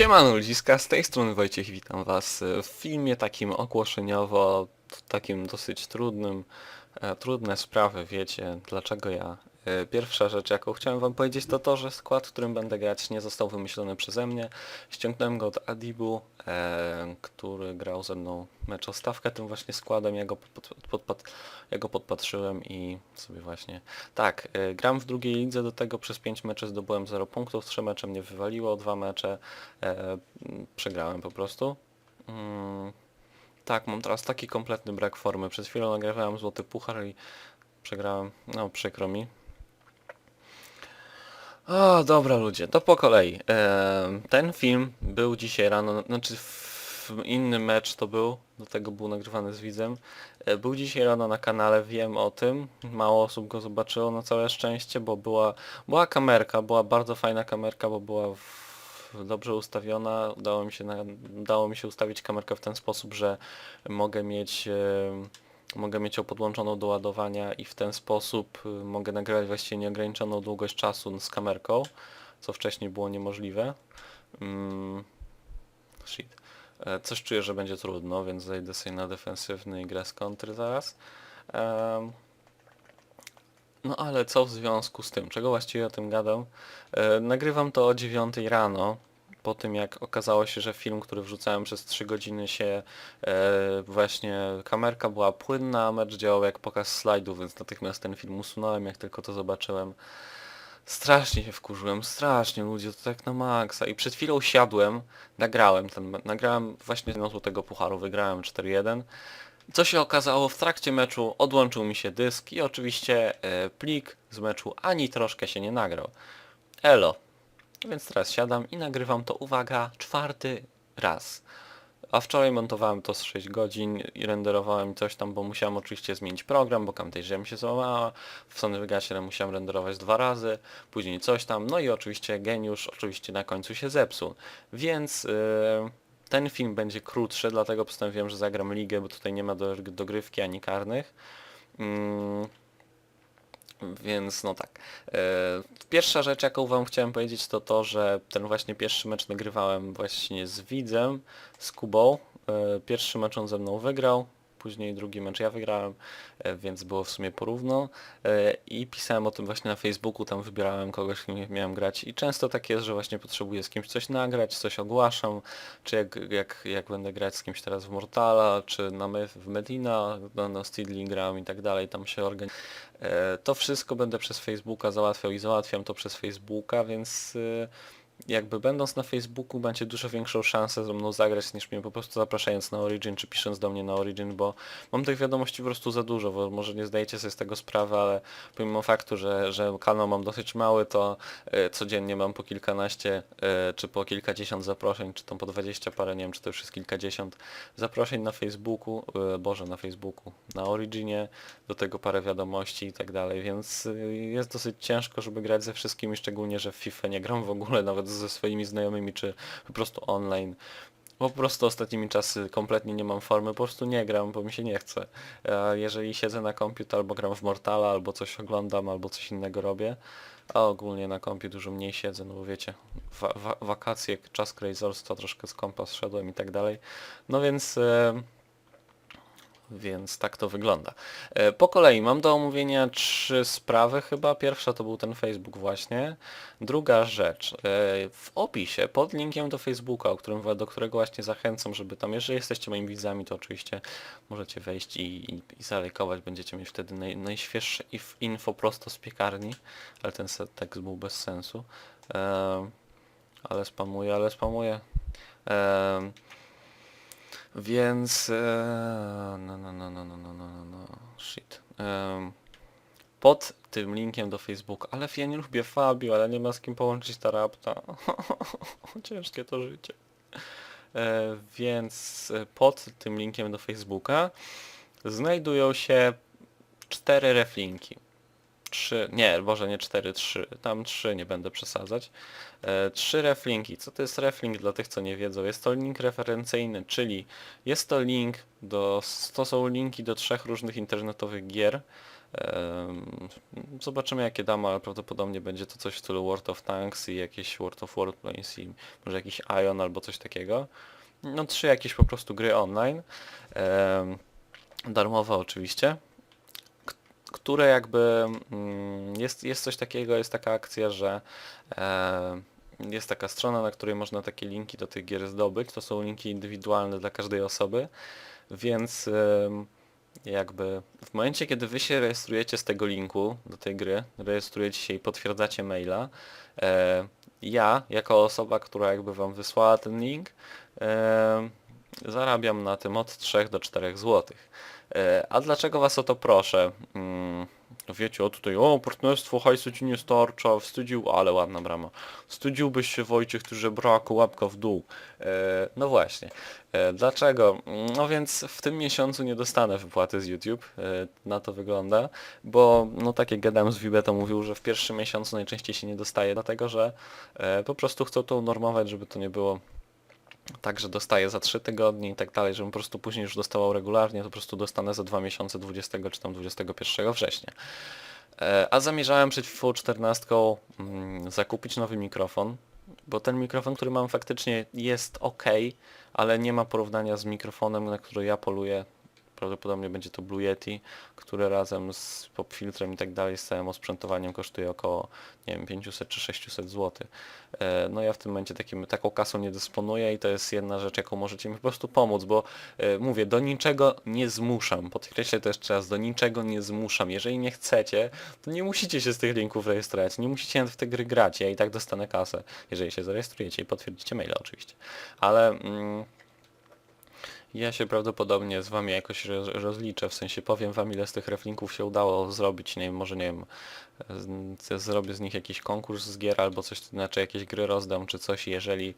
Siemano ludziska, z tej strony Wojciech, witam was w filmie takim ogłoszeniowo, takim dosyć trudnym, e, trudne sprawy, wiecie, dlaczego ja. E, Pierwsza rzecz, jaką chciałem wam powiedzieć, to to, że skład, w którym będę grać nie został wymyślony przeze mnie. Ściągnąłem go od Adibu, e, który grał ze mną mecz o stawkę tym właśnie składem, ja go, pod, ja go podpatrzyłem i sobie właśnie... Tak, e, gram w drugiej lidze, do tego przez 5 meczy zdobyłem 0 punktów, 3 mecze mnie wywaliło, 2 mecze e, przegrałem po prostu. Mm, tak, mam teraz taki kompletny brak formy. Przed chwilą nagrywałem Złoty Puchar i przegrałem. No, przykro mi. O, dobra ludzie, to po kolei. Em, ten film był dzisiaj rano, znaczy w inny mecz to był, do tego był nagrywany z widzem. E, Był dzisiaj rano na kanale, wiem o tym. Mało osób go zobaczyło na całe szczęście, bo była, była kamerka, była bardzo fajna kamerka, bo była dobrze ustawiona. Udało mi się, udało mi się ustawić kamerkę w ten sposób, że mogę mieć em, mogę mieć ją podłączoną do ładowania i w ten sposób y, mogę nagrywać właściwie nieograniczoną długość czasu z kamerką, co wcześniej było niemożliwe. Mm, shit. E, Coś czuję, że będzie trudno, więc zejdę sobie na defensywny i grę z kontry zaraz. Em, no ale co w związku z tym? Czego właściwie o tym gadam? E, nagrywam to o 9 rano, po tym jak okazało się, że film, który wrzucałem przez 3 godziny się e, właśnie kamerka była płynna, a mecz działał jak pokaz slajdów, więc natychmiast ten film usunąłem, jak tylko to zobaczyłem. Strasznie się wkurzyłem, strasznie ludzie, to tak na maksa. I przed chwilą siadłem, nagrałem ten, nagrałem właśnie z Złotego Pucharu, wygrałem 4-1. Co się okazało, w trakcie meczu odłączył mi się dysk i oczywiście e, plik z meczu ani troszkę się nie nagrał. Elo. Więc teraz siadam i nagrywam to, uwaga, czwarty raz. A wczoraj montowałem to z 6 godzin i renderowałem coś tam, bo musiałem oczywiście zmienić program, bo Camtasia mi się złamała. W Sony Vegasie musiałem renderować dwa razy, później coś tam. No i oczywiście geniusz oczywiście na końcu się zepsuł. Więc yy, ten film będzie krótszy, dlatego postanowiłem, że zagram ligę, bo tutaj nie ma do, dogrywki ani karnych. Więc no tak. E, Pierwsza rzecz, jaką wam chciałem powiedzieć, to to, że ten właśnie pierwszy mecz nagrywałem właśnie z Widzem, z Kubą. E, Pierwszy mecz on ze mną wygrał, później drugi mecz ja wygrałem, e, więc było w sumie porówno. E, I pisałem o tym właśnie na Facebooku, tam wybierałem kogoś, kim miałem grać i często tak jest, że właśnie potrzebuję z kimś coś nagrać, coś ogłaszam, czy jak, jak, jak będę grać z kimś teraz w Mortala, czy na w Medina, no Steedling gram i tak dalej, tam się organizuje. E, To wszystko będę przez Facebooka załatwiał i załatwiam to przez Facebooka, więc jakby będąc na Facebooku macie dużo większą szansę ze mną zagrać niż mnie po prostu zapraszając na Origin czy pisząc do mnie na Origin, bo mam tych wiadomości po prostu za dużo, bo może nie zdajecie sobie z tego sprawy, ale pomimo faktu, że, że kanał mam dosyć mały, to e, codziennie mam po kilkanaście e, czy po kilkadziesiąt zaproszeń, czy tam po dwadzieścia parę, nie wiem czy to już jest kilkadziesiąt zaproszeń na Facebooku, e, Boże na Facebooku, na Originie, do tego parę wiadomości i tak dalej, więc y, jest dosyć ciężko, żeby grać ze wszystkimi, szczególnie, że w FIFA nie gram w ogóle, nawet ze swoimi znajomymi, czy po prostu online. Po prostu ostatnimi czasy kompletnie nie mam formy, po prostu nie gram, bo mi się nie chce. A jeżeli siedzę na komputer, albo gram w Mortala, albo coś oglądam, albo coś innego robię, a ogólnie na kompie dużo mniej siedzę, no bo wiecie, wa wa wakacje, czas krejzorstwa, troszkę z kompa zszedłem i tak dalej. No więc... E więc tak to wygląda. E, Po kolei mam do omówienia trzy sprawy chyba. Pierwsza to był ten Facebook właśnie. Druga rzecz. e, W opisie pod linkiem do Facebooka, którym, do którego właśnie zachęcam, żeby tam, jeżeli jesteście moimi widzami, to oczywiście możecie wejść i, i, i zalajkować. Będziecie mieć wtedy naj, najświeższe info prosto z piekarni, ale ten tekst był bez sensu. E, Ale spamuję, ale spamuję. Więc... E, no, no, no, no, no, no, no, no, no, shit. Em, pod tym linkiem do Facebooka, ale ja nie lubię Fabio, ale nie ma z kim połączyć ta rapta. Ciężkie to życie. E, więc e, pod tym linkiem do Facebooka znajdują się cztery reflinki. Trzy, nie, Boże, nie cztery, trzy. Tam trzy, nie będę przesadzać. E, trzy reflinki. Co to jest reflink dla tych, co nie wiedzą? Jest to link referencyjny, czyli jest to link do, to są linki do trzech różnych internetowych gier. Zobaczymy jakie damy, ale prawdopodobnie będzie to coś w stylu World of Tanks i jakieś World of Warplanes i może jakiś Ion albo coś takiego. No trzy jakieś po prostu gry online. Darmowe oczywiście. Które jakby mm, jest, jest coś takiego, jest taka akcja, że e, jest taka strona, na której można takie linki do tych gier zdobyć. To są linki indywidualne dla każdej osoby, więc jakby w momencie, kiedy wy się rejestrujecie z tego linku do tej gry, rejestrujecie się i potwierdzacie maila, e, ja, jako osoba, która jakby wam wysłała ten link, e, zarabiam na tym od 3 do 4 zł. E, a dlaczego was o to proszę? Mm, wiecie, o tutaj, o partnerstwo, hajsu ci nie starcza, wstydził, ale ładna brama. Wstydziłbyś się Wojciech, ty żebraku, łapka w dół. E, no właśnie. E, Dlaczego? No więc w tym miesiącu nie dostanę wypłaty z YouTube, na to wygląda, bo no tak jak gadałem z mówił, że w pierwszym miesiącu najczęściej się nie dostaje, dlatego że po prostu chcą to unormować, żeby to nie było tak, że dostaję za 3 tygodnie i tak dalej, żebym po prostu później już dostawał regularnie, to po prostu dostanę za 2 miesiące 20 czy tam 21 września. E, A zamierzałem przed FIFA 14 mm, zakupić nowy mikrofon, bo ten mikrofon, który mam faktycznie jest ok, ale nie ma porównania z mikrofonem, na który ja poluję. Prawdopodobnie będzie to Blue Yeti, które razem z popfiltrem i tak dalej, z całym osprzętowaniem kosztuje około, nie wiem, 500 czy 600 zł. E, No ja w tym momencie takim, taką kasą nie dysponuję i to jest jedna rzecz, jaką możecie mi po prostu pomóc, bo e, mówię, do niczego nie zmuszam. Podkreślę to jeszcze raz, do niczego nie zmuszam. Jeżeli nie chcecie, to nie musicie się z tych linków rejestrować, nie musicie w te gry grać, ja i tak dostanę kasę, jeżeli się zarejestrujecie i potwierdzicie maila oczywiście. Ale... Mm, ja się prawdopodobnie z wami jakoś roz, rozliczę, w sensie powiem wam ile z tych reflinków się udało zrobić, nie wiem, może nie wiem, z, zrobię z nich jakiś konkurs z gier albo coś, znaczy jakieś gry rozdam czy coś, jeżeli,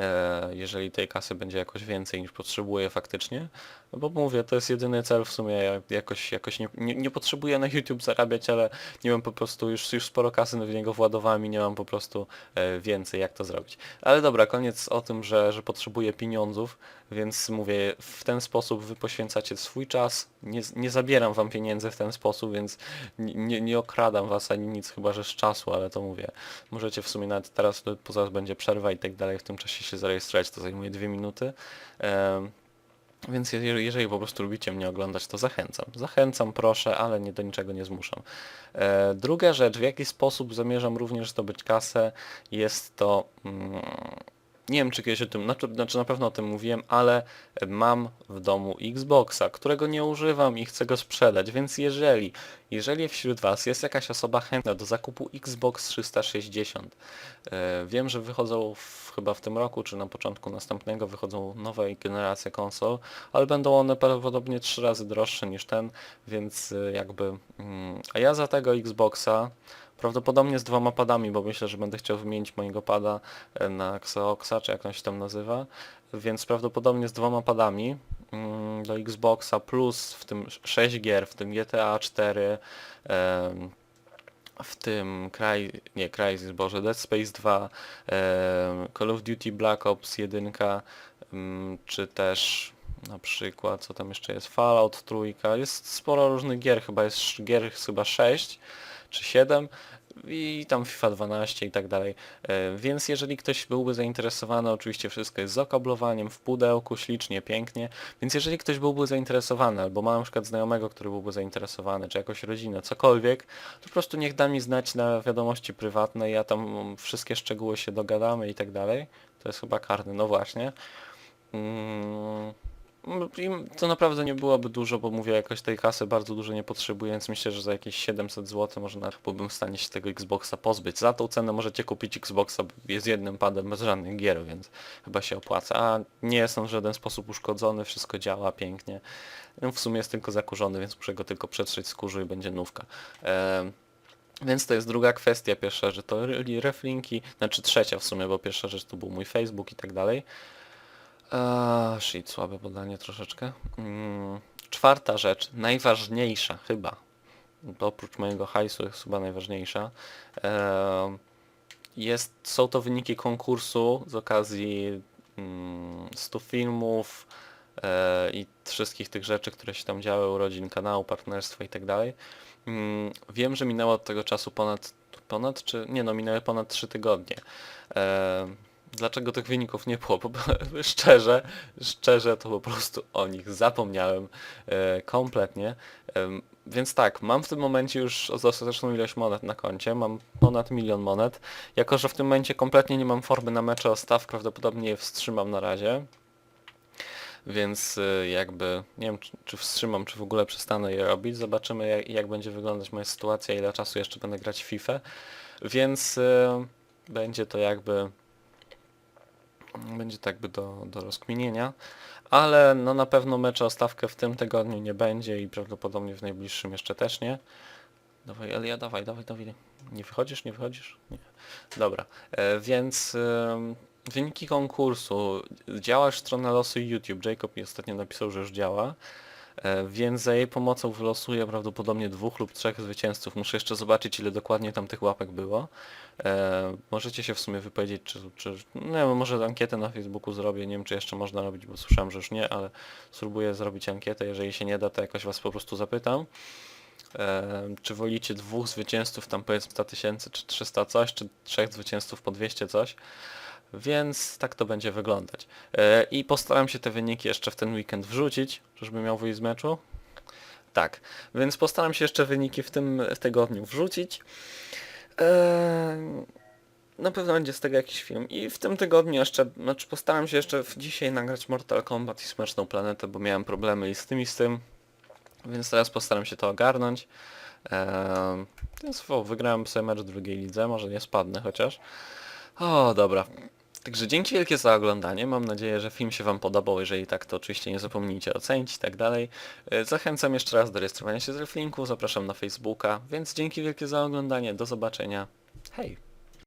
e, jeżeli tej kasy będzie jakoś więcej niż potrzebuję faktycznie, no bo mówię, to jest jedyny cel w sumie, ja jakoś, jakoś nie, nie, nie potrzebuję na YouTube zarabiać, ale nie mam po prostu, już, już sporo kasy w niego władowałem i nie mam po prostu e, więcej jak to zrobić. Ale dobra, koniec o tym, że, że potrzebuję pieniądzów, więc mówię, w ten sposób wy poświęcacie swój czas, nie, nie zabieram wam pieniędzy w ten sposób, więc nie, nie, okradam was ani nic, chyba że z czasu, ale to mówię, możecie w sumie nawet teraz, to poza będzie przerwa i tak dalej, w tym czasie się zarejestrować, to zajmuje dwie minuty. Więc jeżeli, jeżeli po prostu lubicie mnie oglądać, to zachęcam. Zachęcam, proszę, ale nie do niczego nie zmuszam. E, druga rzecz, w jaki sposób zamierzam również zdobyć kasę, jest to... Mm, nie wiem czy kiedyś o tym, znaczy, znaczy na pewno o tym mówiłem, ale mam w domu Xboxa, którego nie używam i chcę go sprzedać, więc jeżeli, jeżeli wśród Was jest jakaś osoba chętna do zakupu Xbox 360, e, wiem, że wychodzą w, chyba w tym roku, czy na początku następnego wychodzą nowe generacje konsol, ale będą one prawdopodobnie trzy razy droższe niż ten, więc e, jakby, mm, a ja za tego Xboxa Prawdopodobnie z dwoma padami, bo myślę, że będę chciał wymienić mojego pada e, na Xeoxa, czy jak on się tam nazywa. Więc prawdopodobnie z dwoma padami mm, do Xboxa plus w tym 6 gier, w tym GTA 4, em, w tym Cry, nie Crysis, Boże, Dead Space 2, em, Call of Duty Black Ops 1, em, czy też na przykład, co tam jeszcze jest, Fallout trójka, jest sporo różnych gier, chyba jest gier chyba 6 czy 7 i tam FIFA 12 i tak dalej. E, Więc jeżeli ktoś byłby zainteresowany, oczywiście wszystko jest z okablowaniem, w pudełku, ślicznie, pięknie, więc jeżeli ktoś byłby zainteresowany, albo ma na przykład znajomego, który byłby zainteresowany, czy jakąś rodzinę, cokolwiek, to po prostu niech da mi znać na wiadomości prywatne, ja tam wszystkie szczegóły się dogadamy i tak dalej. To jest chyba karny, no właśnie. Mm, i to naprawdę nie byłoby dużo, bo mówię, jakoś tej kasy bardzo dużo nie potrzebuję, więc myślę, że za jakieś 700 zł może nawet byłbym w stanie się tego Xboxa pozbyć. Za tą cenę możecie kupić Xboxa z jednym padem bez żadnych gier, więc chyba się opłaca. A nie jestem w żaden sposób uszkodzony, wszystko działa pięknie. No, w sumie jest tylko zakurzony, więc muszę go tylko przetrzeć z kurzu i będzie nówka. Em, więc to jest druga kwestia. Pierwsza, że to re- reflinki, znaczy trzecia w sumie, bo pierwsza rzecz to był mój Facebook i tak dalej. Eee, shit, słabe podanie troszeczkę. Mm, czwarta rzecz, najważniejsza chyba, to oprócz mojego hajsu jest chyba najważniejsza, eee, jest, są to wyniki konkursu z okazji mm, 100 filmów e, i wszystkich tych rzeczy, które się tam działy, urodzin kanału, partnerstwa i tak dalej. Mm, Wiem, że minęło od tego czasu ponad, ponad czy nie no, minęły ponad 3 tygodnie. Dlaczego tych wyników nie było? Bo szczerze, szczerze to po prostu o nich zapomniałem e, kompletnie. Em, Więc tak, mam w tym momencie już dostateczną ilość monet na koncie, mam ponad milion monet. Jako, że w tym momencie kompletnie nie mam formy na mecze o staw, prawdopodobnie je wstrzymam na razie. Więc y, jakby nie wiem czy, czy wstrzymam, czy w ogóle przestanę je robić. Zobaczymy jak, jak będzie wyglądać moja sytuacja, ile czasu jeszcze będę grać w FIFA. Więc y, będzie to jakby będzie to jakby do, do rozkminienia. Ale no na pewno mecze o stawkę w tym tygodniu nie będzie i prawdopodobnie w najbliższym jeszcze też nie. Dawaj Elia, dawaj, dawaj, dawaj. Nie wychodzisz, nie wychodzisz? Nie. Dobra, e, więc em, wyniki konkursu. Działa strona losu YouTube. Jacob mi ostatnio napisał, że już działa. E, Więc za jej pomocą wylosuję prawdopodobnie dwóch lub trzech zwycięzców. Muszę jeszcze zobaczyć ile dokładnie tam tych łapek było. E, możecie się w sumie wypowiedzieć, czy, czy wiem, może ankietę na Facebooku zrobię, nie wiem czy jeszcze można robić, bo słyszałem, że już nie, ale spróbuję zrobić ankietę, jeżeli się nie da, to jakoś was po prostu zapytam. E, czy wolicie dwóch zwycięzców, tam powiedzmy 100 tysięcy, czy 300 coś, czy trzech zwycięzców po 200 coś. Więc tak to będzie wyglądać. E, I postaram się te wyniki jeszcze w ten weekend wrzucić, żeby miał wyjść z meczu. Tak, więc postaram się jeszcze wyniki w tym tygodniu wrzucić. Eee, na pewno będzie z tego jakiś film. I w tym tygodniu jeszcze, znaczy postaram się jeszcze w dzisiaj nagrać Mortal Kombat i Smęczną Planetę, bo miałem problemy i z tym i z tym. Więc teraz postaram się to ogarnąć. Eee, więc o, wygrałem sobie mecz w drugiej lidze, może nie spadnę chociaż. O, dobra. Także dzięki wielkie za oglądanie. Mam nadzieję, że film się Wam podobał. Jeżeli tak, to oczywiście nie zapomnijcie ocenić i tak dalej. E, Zachęcam jeszcze raz do rejestrowania się z Reflinku. Zapraszam na Facebooka. Więc dzięki wielkie za oglądanie. Do zobaczenia. Hej!